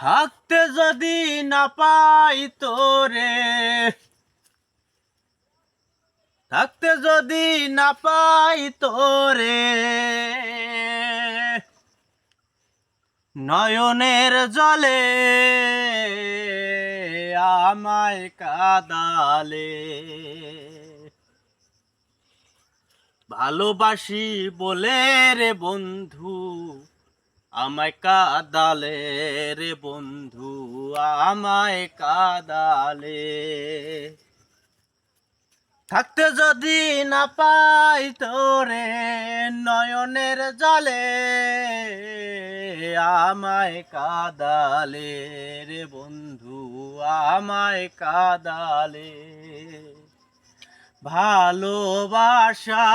থাকতে যদি না পাই তোরে। থাকতে যদি না পাই তোরে। নয়নের জলে আমায় কাদালে। ভালোবাসি বলে রে বন্ধু আমায় কাদালে রে বন্ধু, আমায় কাদালে। থাকতে যদি না পাই তোরে নয়নের জলে, আমায় কাদালে রে বন্ধু, আমায় কাদালে। ভালোবাসা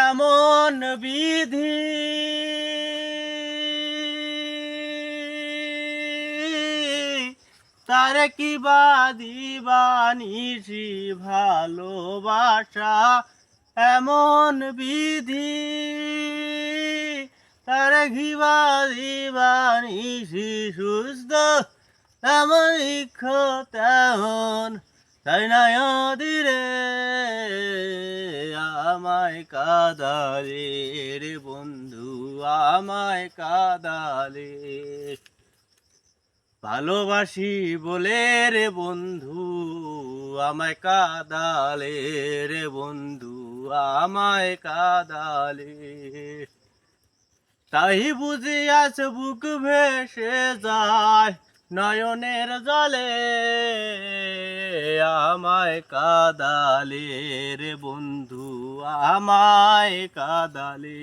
এমন বিধি তার কি বাদিবানিসি ভালোবাসা? এমন বিধি। তার কি বাদিবানিসি সুস্থ? এমন ইচ্ছো তেমন, তাই নয় দিরে আমায় কাদালে বন্ধু, আমায় কাদালে। ভালোবাসি বলে রে বন্ধু, আমায় কাদালে রে বন্ধু, আমায় কাদালে। তাই বুঝি বুক ভেসে যায় নয়নের জলে, আমায় কাদালে রে বন্ধু, আমায় কাদালে।